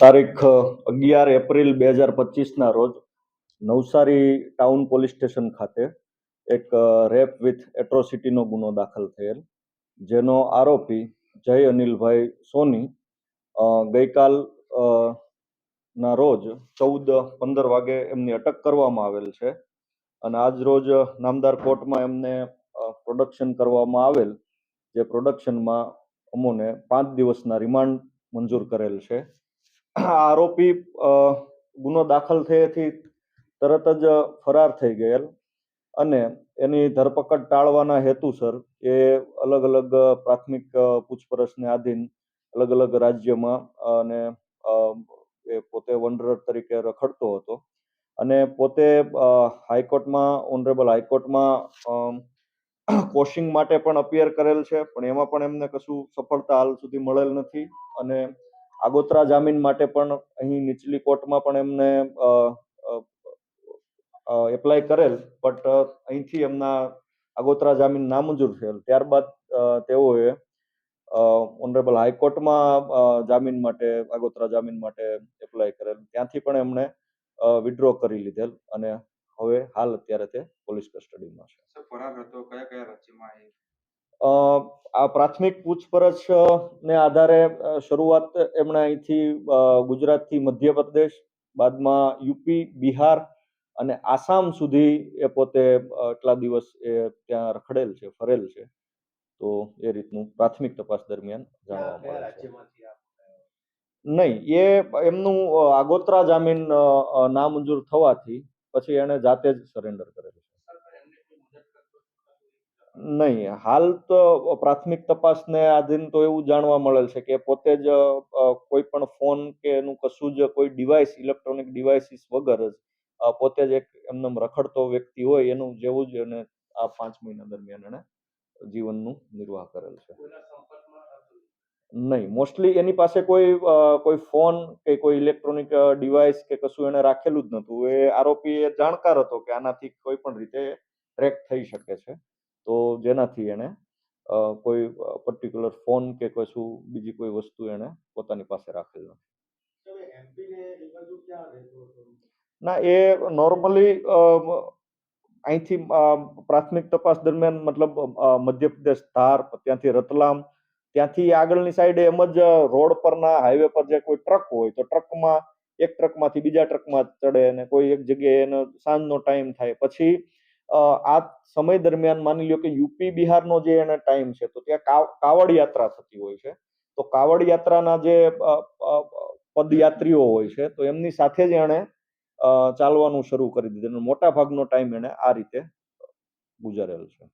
તારીખ અગિયાર એપ્રિલ બે હજાર પચીસના રોજ નવસારી ટાઉન પોલીસ સ્ટેશન ખાતે એક રેપ વિથ એટ્રોસિટીનો ગુનો દાખલ થયેલ, જેનો આરોપી જય અનિલભાઈ સોની ગઈકાલ ના રોજ ચૌદ, પંદર વાગે એમની અટક કરવામાં આવેલ છે અને આજ રોજ નામદાર કોર્ટમાં એમને પ્રોડક્શન કરવામાં આવેલ, જે પ્રોડક્શનમાં અમોને પાંચ દિવસના રિમાન્ડ મંજૂર કરેલ છે. આરોપી ગુનો દાખલ થયેથી તરત જ ફરાર થઈ ગયેલ અને એની ધરપકડ ટાળવાના હેતુસર એ અલગ અલગ પ્રાથમિક પૂછપરછને આધીન અલગ અલગ રાજ્યમાં, અને એ પોતે વંડરર તરીકે રખડતો હતો. અને પોતે હાઈકોર્ટમાં ઓનરેબલ હાઈકોર્ટમાં કોશિંગ માટે પણ અપિયર કરેલ છે, પણ એમાં પણ એમને કશું સફળતા હાલ સુધી મળેલ નથી. અને આગોતરા જામીન માટે પણ અહીં નીચલી કોર્ટમાં પણ એમને એપ્લાય કરેલ, બટ અહીંથી એમના આગોતરા જામીન નામંજૂર થયેલ. ત્યારબાદ તેઓએ ઓનરેબલ હાઈકોર્ટમાં જામીન માટે, આગોતરા જામીન માટે એપ્લાય કરેલ. ત્યાંથી પણ એમણે વિડ્રો કરી લીધેલ અને હવે હાલ અત્યારે તે પોલીસ કસ્ટડીમાં છે. ફરાર હતો કયા કયા રાજ્યમાં એ? આ પ્રાથમિક પૂછપરછ ને આધારે શરૂઆત એમણે અહીંથી ગુજરાતથી મધ્યપ્રદેશ બાદમાં યુપી બિહાર અને આસામ સુધી એ પોતે આટલા દિવસ એ ત્યાં રખડેલ છે ફરેલ છે. તો એ રીતનું પ્રાથમિક તપાસ દરમિયાન જાણવા મળે છે. નહીં એ એમનું આગોતરા જામીન નામંજૂર થવાથી પછી એણે જાતે જ સરેન્ડર કરેલું નહીં, હાલ તો પ્રાથમિક તપાસને આધીન તો એવું જાણવા મળેલ છે કે પોતે જ કોઈ પણ ફોન કે એનું કશું જ કોઈ ડિવાઇસ ઇલેક્ટ્રોનિક ડિવાઇસીસ વગર જ પોતે જ એક એમનેમ રખડતો વ્યક્તિ હોય એનું જેવું જ એને આ પાંચ મહિના દરમિયાન એણે જીવનનું નિર્વાહ કરેલ છે. નહીં. મોસ્ટલી એની પાસે કોઈ કોઈ ફોન કે કોઈ ઇલેક્ટ્રોનિક ડિવાઇસ કે કશું એને રાખેલું જ નહોતું. એ આરોપી એ જાણકાર હતો કે આનાથી કોઈ પણ રીતે ટ્રેક થઈ શકે છે. તો જેનાથી એણે કોઈ પર્ટિક્યુલર ફોન કે કશું બીજી કોઈ વસ્તુ એણે પોતાની પાસે રાખેલ નથી. ના એ નોર્મલી અહીંથી પ્રાથમિક તપાસ દરમિયાન મતલબ મધ્યપ્રદેશ ધાર ત્યાંથી રતલામ ત્યાંથી આગળની સાઈડે એમ જ રોડ પરના હાઈવે પર જે કોઈ ટ્રક હોય, તો ટ્રકમાં એક ટ્રકમાંથી બીજા ટ્રકમાં ચડે અને કોઈ એક જગ્યાએ એનો સાંજનો ટાઈમ થાય. પછી આ સમય દરમિયાન માની લ્યો કે યુપી બિહારનો જે એને ટાઈમ છે, તો ત્યાં કાવ- કાવડ યાત્રા થતી હોય છે. તો કાવડ યાત્રાના જે પદયાત્રીઓ હોય છે, તો એમની સાથે જ એણે ચાલવાનું શરૂ કરી દીધું. મોટા ભાગનો ટાઈમ એણે આ રીતે ગુજારેલો છે.